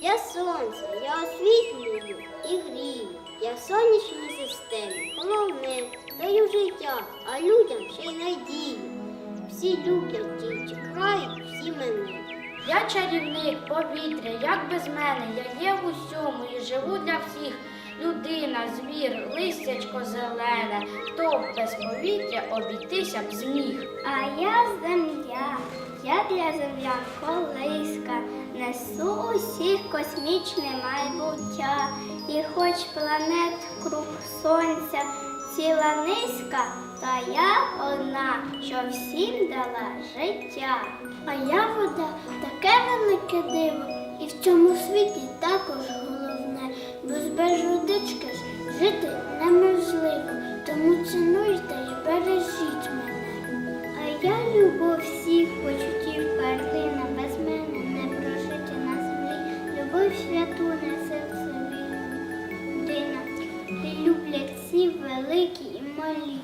Я сонце, я освітлюю і грію. Я сонячній системі, головне, даю життя, а людям ще й надію. Всі люблять і чекають всі мене. Я чарівник, повітря, як без мене, я є в усьому і живу для всіх. Людина, звір, листячко зелене, хто без повітря обійтися б зміг. А я земля, я для землян колиска, несу усіх космічне майбуття, і хоч планет круг сонця ціла низка, та я одна, що всім дала життя. А я вода таке велике диво, і в цьому світі також головне, бо без водички жити неможливо, тому цінуйте і бережіть мене. А я любов всіх почуттів любов святу несе собі людина, і люблять всі великі і малі.